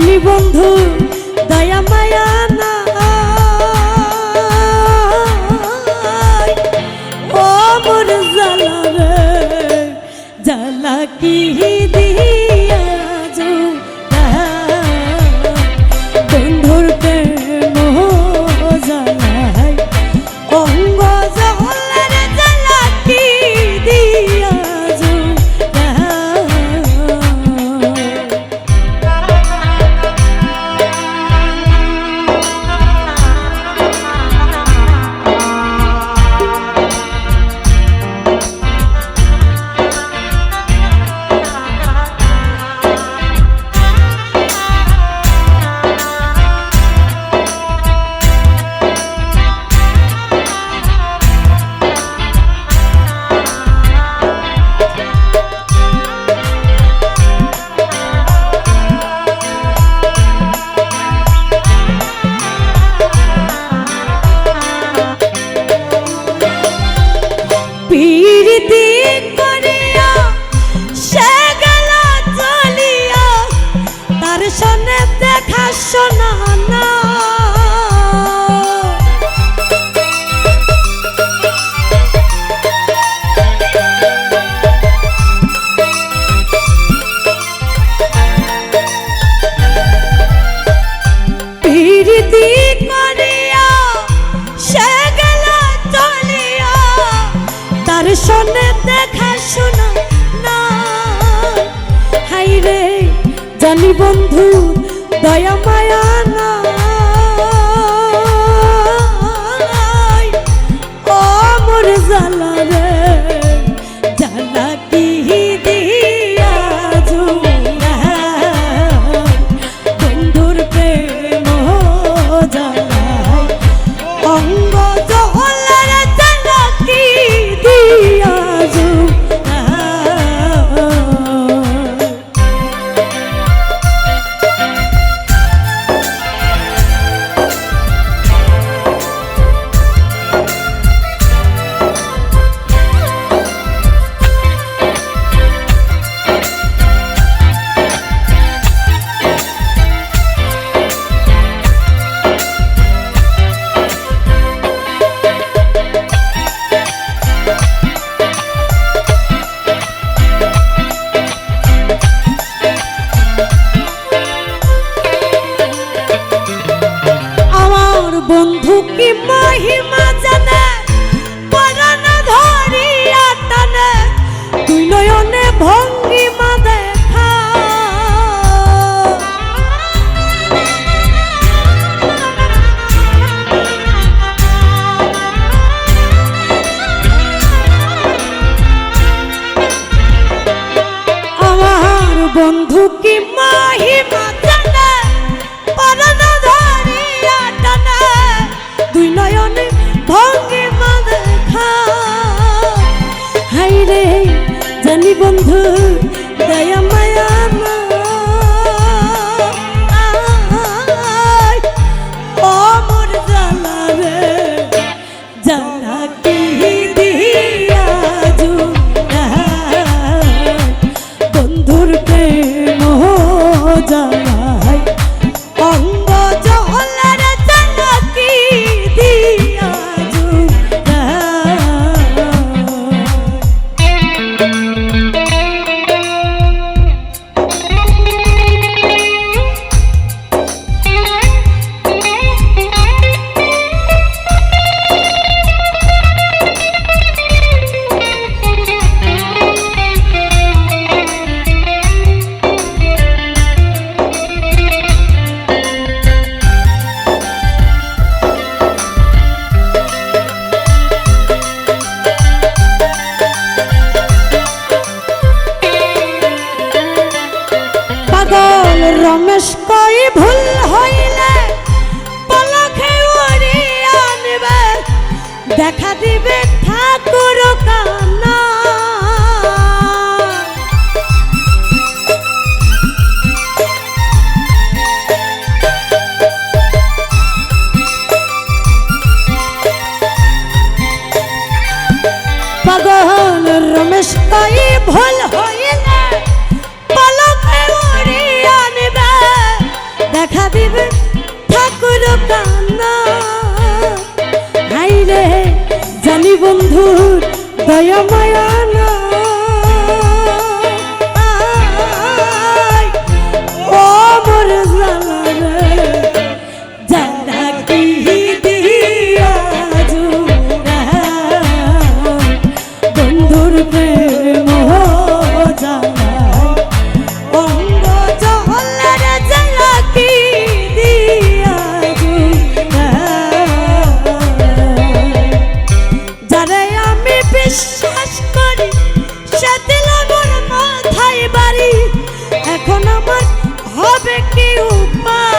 জানি বন্ধু দয়া মায়া না জানি বন্ধু দয়া মায়া না বন্ধু। দেখা দিবে ঠাকুর রমেশ তাই ভোল হইলে দেখা দিবে ঠাকুর কান্না। জানি বন্ধুর দয়া মায়া না। এখন আমার হবে কি উপায়?